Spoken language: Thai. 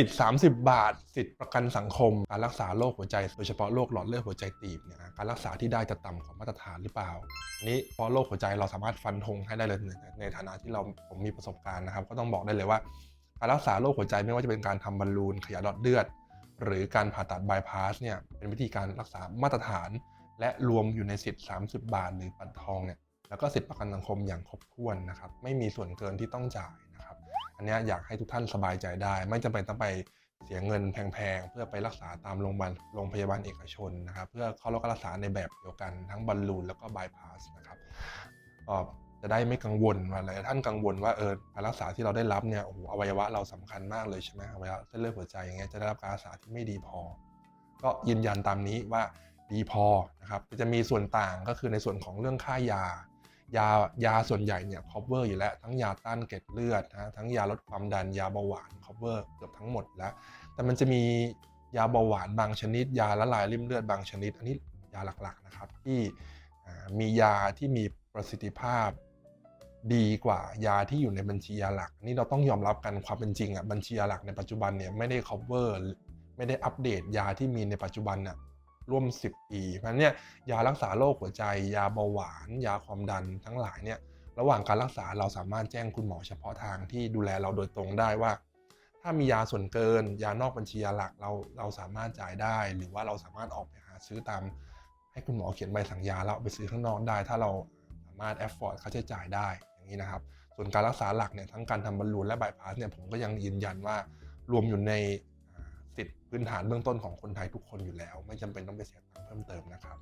สิทธิ์ 30 บาท สิทธิ์ประกันสังคม การรักษาโรคหัวใจ โดยเฉพาะโรคหลอดเลือดหัวใจตีบเนี่ยนะการรักษาที่ได้จะต่ำกว่ามาตรฐานหรือเปล่าอันนี้เพราะโรคหัวใจเราสามารถฟันธงให้ได้เลยในฐานะที่เราผมมีประสบการณ์นะครับ ก็ต้องบอกได้เลยว่า การรักษาโรคหัวใจไม่ว่าจะเป็นการทำบอลลูนขยายหลอดเลือด หรือการผ่าตัดบายพาสเนี่ยเป็นวิธีการรักษามาตรฐาน และรวมอยู่ในสิทธิ์ 30 บาทหรือปันทองเนี่ยแล้วก็สิทธิประกันสังคมอย่างครบถ้วนนะครับไม่มีส่วนเกินที่ต้องจ่ายนะครับ อันนี้อยากให้ทุกท่านสบายใจได้ ไม่จำเป็นต้องไปเสียเงินแพงๆ เพื่อไปรักษาตามโรงพยาบาลโรงพยาบาลเอกชนนะครับ เพื่อเข้ารับการรักษาในแบบเดียวกันทั้งบอลลูนแล้วก็บายพาสนะครับก็จะได้ไม่กังวลว่าหลายท่านกังวลว่าเออการรักษาที่เราได้รับเนี่ยโอ้โหอวัยวะเราสำคัญมากเลยใช่ไหมอวัยวะเส้นเลือดหัวใจอย่างเงี้ยจะได้รับการรักษาที่ไม่ดีพอ ก็ยืนยันตามนี้ว่าดีพอนะครับจะมีส่วนต่างก็คือในส่วนของเรื่องค่ายา ยายาส่วนใหญ่เนี่ย cover อยู่แล้ว ทั้งยาต้านเกล็ดเลือดนะทั้งยาลดความดันยาเบาหวาน cover เกือบทั้งหมดแล้ว แต่มันจะมียาเบาหวานบางชนิด ยาละลายริ่มเลือดบางชนิด อันนี้ยาหลักๆนะครับ ที่มียาที่มีประสิทธิภาพดีกว่ายาที่อยู่ในบัญชียาหลัก นี่เราต้องยอมรับกันความเป็นจริงอะบัญชียาหลักในปัจจุบันเนี่ยไม่ได้ cover ไม่ได้อัปเดตยาที่มีในปัจจุบันน่ะ ร่วม 10 ปีเพราะฉะนั้นเนี่ยยารักษาโรคหัวใจ ยาเบาหวาน ยาความดันทั้งหลายเนี่ยระหว่างการรักษาเราสามารถแจ้งคุณหมอเฉพาะทางที่ดูแลเราโดยตรงได้ว่า ถ้ามียาส่วนเกิน ยานอกบัญชียาหลักเราเราสามารถจ่ายได้ หรือว่าเราสามารถออกไปหาซื้อตาม ให้คุณหมอเขียนใบสั่งยาแล้วไปซื้อข้างนอกได้ ถ้าเราสามารถแอฟฟอร์ดค่าใช้จ่ายได้อย่างนี้นะครับ ส่วนการรักษาหลักเนี่ยทั้งการทำบอลลูนและบายพาสเนี่ยผมก็ยังยืนยันว่ารวมอยู่ใน พื้นฐานเบื้องต้นของคนไทยทุกคนอยู่แล้ว ไม่จำเป็นต้องไปเสียตังค์เพิ่มเติมนะครับ